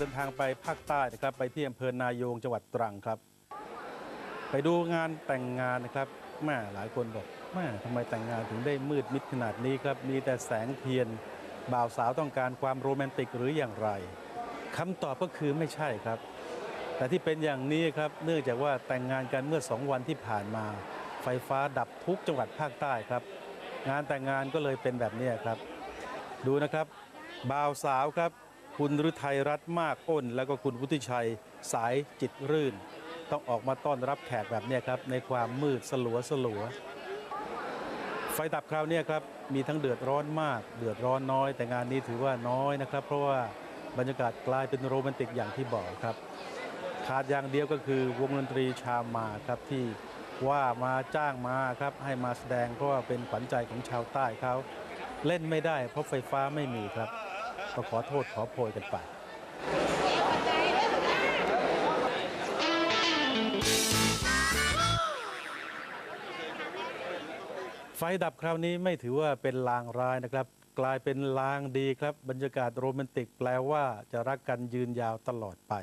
เดินทางไปภาคใต้นะครับ ไปที่อำเภอนายงจังหวัดตรังครับ ไปดูงานแต่งงานนะครับแม่หลายคนบอกแม่ทำไมแต่งงานถึงได้มืดมิดขนาดนี้ครับ มีแต่แสงเทียน บ่าวสาวต้องการความโรแมนติกหรืออย่างไรคำตอบก็คือไม่ใช่ครับ แต่ที่เป็นอย่างนี้ครับเนื่องจากว่าแต่งงานกันเมื่อสองวันที่ผ่านมา ไฟฟ้าดับทุกจังหวัดภาคใต้ครับ งานแต่งงานก็เลยเป็นแบบนี้ครับ ดูนะครับ บ่าวสาวครับ คุณฤทัยรัตน์มากอ้น แล้วก็คุณวุฒิชัยสายจิตรื่น ต้องออกมาต้อนรับแขกแบบนี้ครับ ในความมืดสลัวสลัว ไฟดับคราวนี้ครับ มีทั้งเดือดร้อนมาก เดือดร้อนน้อย แต่งานนี้ถือว่าน้อยนะครับ เพราะว่าบรรยากาศกลายเป็นโรแมนติกอย่างที่บอกครับ ขาดอย่างเดียวก็คือวงดนตรีชาวมาครับที่ว่ามาจ้างมาครับให้มาแสดงเพราะว่าเป็นขวัญใจของชาวใต้เขาเล่นไม่ได้เพราะไฟฟ้าไม่มีครับ ก็ขอโทษขอโพยกันไปไฟดับคราวนี้ไม่ถือว่าเป็นลางร้ายนะครับ กลายเป็นลางดีครับ บรรยากาศโรแมนติกแปลว่าจะรักกันยืนยาวตลอดไป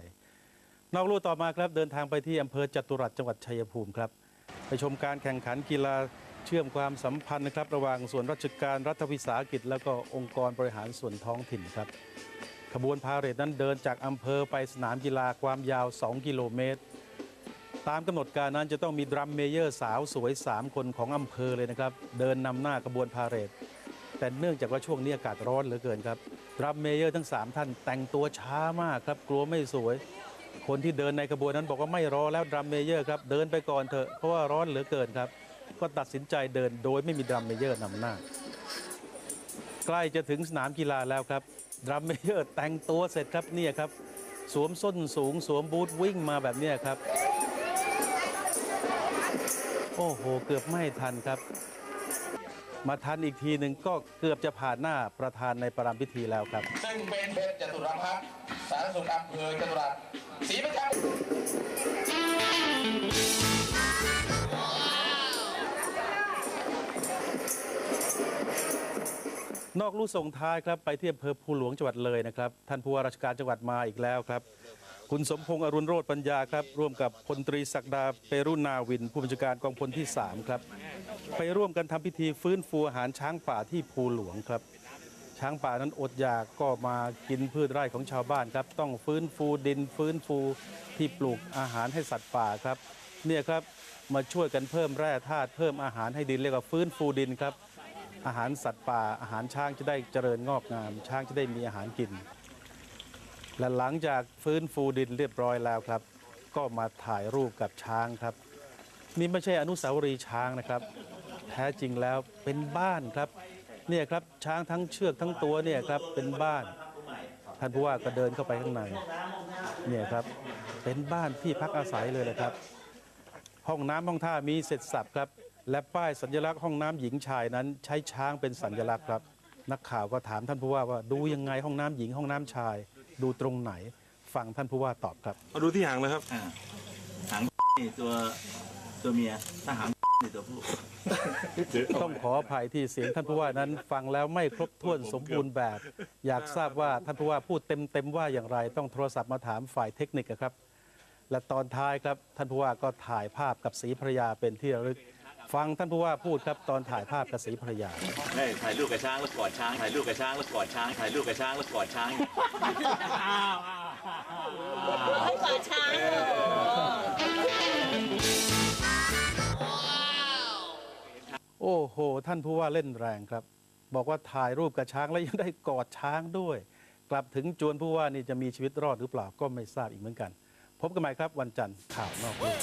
นอกลู่ต่อมาครับเดินทางไปที่อำเภอจตุรัสจังหวัดชัยภูมิครับ ไปชมการแข่งขันกีฬา เชื่อมความสัมพันธ์นะครับระหว่างส่วนราชการรัฐวิสาหกิจ แล้วก็องค์กรบริหารส่วนท้องถิ่นครับ ขบวนพาเหรดนั้นเดินจากอำเภอไปสนามกีฬาความยาว 2 กิโลเมตร ตามกำหนดการนั้นจะต้องมีดรัมเมเยอร์สาวสวย 3 คนของอำเภอเลยนะครับ เดินนำหน้าขบวนพาเหรดแต่เนื่องจากว่าช่วงนี้อากาศร้อนเหลือเกินครับดรัมเมเยอร์ทั้ง 3 ท่านแต่งตัวช้ามากครับกลัวไม่สวย คนที่เดินในขบวนนั้นบอกว่าไม่รอแล้วดรัมเมเยอร์ครับเดินไปก่อนเถอะเพราะว่าร้อนเหลือเกินครับ ก็ตัดสินใจเดินโดยไม่มีดรัมเมเยอร์นำหน้า ใกล้จะถึงสนามกีฬาแล้วครับ ดรัมเมเยอร์แต่งตัวเสร็จครับเนี่ยครับ สวมส้นสูง สวมบูทวิ่งมาแบบนี้ครับ โอ้โห เกือบไม่ทันครับ มาทันอีกทีหนึ่งก็เกือบจะผ่านหน้าประธานในประรำพิธีแล้วครับ ซึ่งเป็นเพชรจตุรพัฒน์สารสุขอำเภอจตุรัสศรีประจัน นอกลู่ส่งท้ายครับไปที่อำเภอภูหลวงจังหวัดเลยนะครับ ท่านผู้ว่าราชการจังหวัดมาอีกแล้วครับ คุณสมพงษ์อรุณโรธปัญญาครับ ร่วมกับพลตรีศักดาเปรุนาวิน ผู้บัญชาการกองพลที่ 3 ครับ ไปร่วมกันทำพิธีฟื้นฟูอาหารช้างป่าที่ภูหลวงครับ ช้างป่านั้นอดอยากก็มากินพืชไร่ของชาวบ้านครับ ต้องฟื้นฟูดินฟื้นฟูที่ปลูกอาหารให้สัตว์ป่าครับ เนี่ยครับมาช่วยกันเพิ่มแร่ธาตุเพิ่มอาหารให้ดินเรียกว่าฟื้นฟูดินครับ อาหารสัตว์ป่าอาหารช้างจะได้เจริญงอกงาม ช้างจะได้มีอาหารกิน และหลังจากฟื้นฟูดินเรียบร้อยแล้วครับ ก็มาถ่ายรูปกับช้างครับ นี่ไม่ใช่อนุสาวรีย์ช้างนะครับ แท้จริงแล้วเป็นบ้านครับเนี่ยครับช้างทั้งเชือกทั้งตัวเนี่ยครับเป็นบ้าน ท่านผู้ว่าก็เดินเข้าไปข้างในเนี่ยครับเป็นบ้านที่พักอาศัยเลยแหละครับ ห้องน้ำห้องท่ามีเสร็จสับครับ และป้ายสัญลักษณ์ห้องน้ำหญิงชายนั้น ใช้ช้างเป็นสัญลักษณ์ครับ นักข่าวก็ถามท่านผู้ว่าว่าดูยังไงห้องน้ำหญิงห้องน้ำชาย ดูตรงไหนฟังท่านผู้ว่าตอบครับมาดูที่หางเลยครับ อ่าหางนี่ตัวตัวเมียถ้าหางนี่ตัวผู้ ต้องขออภัยที่เสียงท่านผู้ว่านั้น ฟังแล้วไม่ครบถ้วนสมบูรณ์แบบ อยากทราบว่าท่านผู้ว่าพูดเต็มๆว่าอย่างไรต้องโทรศัพท์มาถามฝ่ายเทคนิคอะครับ และตอนท้ายครับท่านผู้ว่าก็ถ่ายภาพกับศรีภรรยาเป็นที่ระลึก ฟังท่านผู้ว่าพูดครับตอนถ่ายภาพกับศรีภรรยาได้ถ่ายรูปกับช้างแล้วกอดช้างถ่ายรูปกับช้างแล้วกอดช้างถ่ายรูปกับช้างแล้วกอดช้างให้กอดช้างเหรอโอ้โห ท่านผู้ว่าเล่นแรงครับ บอกว่าถ่ายรูปกับช้างแล้วยังได้กอดช้างด้วย กลับถึงจวนผู้ว่านี่จะมีชีวิตรอดหรือเปล่าก็ไม่ทราบอีกเหมือนกัน พบกันใหม่ครับวันจันทร์ข่าวนอกโลก